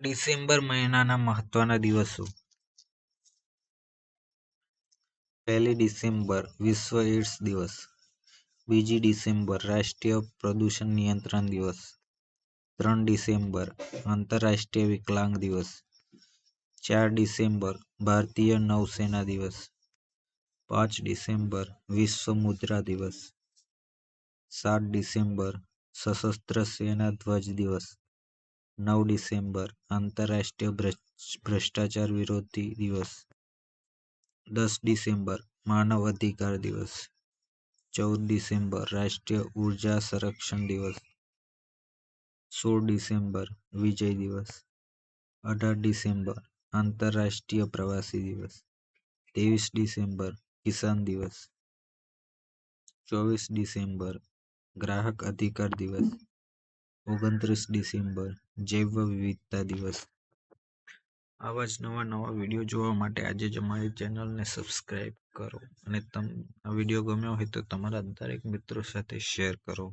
December મહિનાના મહત્વના દિવસો પહેલી ડિસેમ્બર વિશ્વ એઇડ્સ દિવસ બીજી ડિસેમ્બર રાષ્ટ્રીય પ્રદૂષણ નિયંત્રણ દિવસ ત્રણ ડિસેમ્બર આંતરરાષ્ટ્રીય વિકલાંગ દિવસ ચાર ડિસેમ્બર ભારતીય નૌસેના દિવસ પાંચ ડિસેમ્બર વિશ્વ મુદ્રા દિવસ સાત ડિસેમ્બર સશસ્ત્ર સેના ધ્વજ દિવસ नौ डिसेंबर, आंतरराष्ट्रीय भ्रष् भ्रष्टाचारविरोधी दिवस. दस डिसेंबर, मानव अधिकार दिवस. चौदह डिसेंबर, राष्ट्रीय ऊर्जा संरक्षण दिवस. सोलह डिसेंबर, विजय दिवस. अठार डिसेंबर, आंतरराष्ट्रीय प्रवासी दिवस. तेईस डिसेंबर, किसान दिवस. चौबीस डिसेंबर, ग्राहक अधिकार दिवस. ઓગણત્રીસ ડિસેમ્બર, જૈવ વિવિધતા દિવસ. આવા જ નવા નવા વીડિયો જોવા માટે આજે જ અમારી ચેનલને સબસ્ક્રાઈબ કરો અને તમ, આ વીડિયો ગમ્યો હોય તો તમારા દરેક મિત્રો સાથે શેર કરો.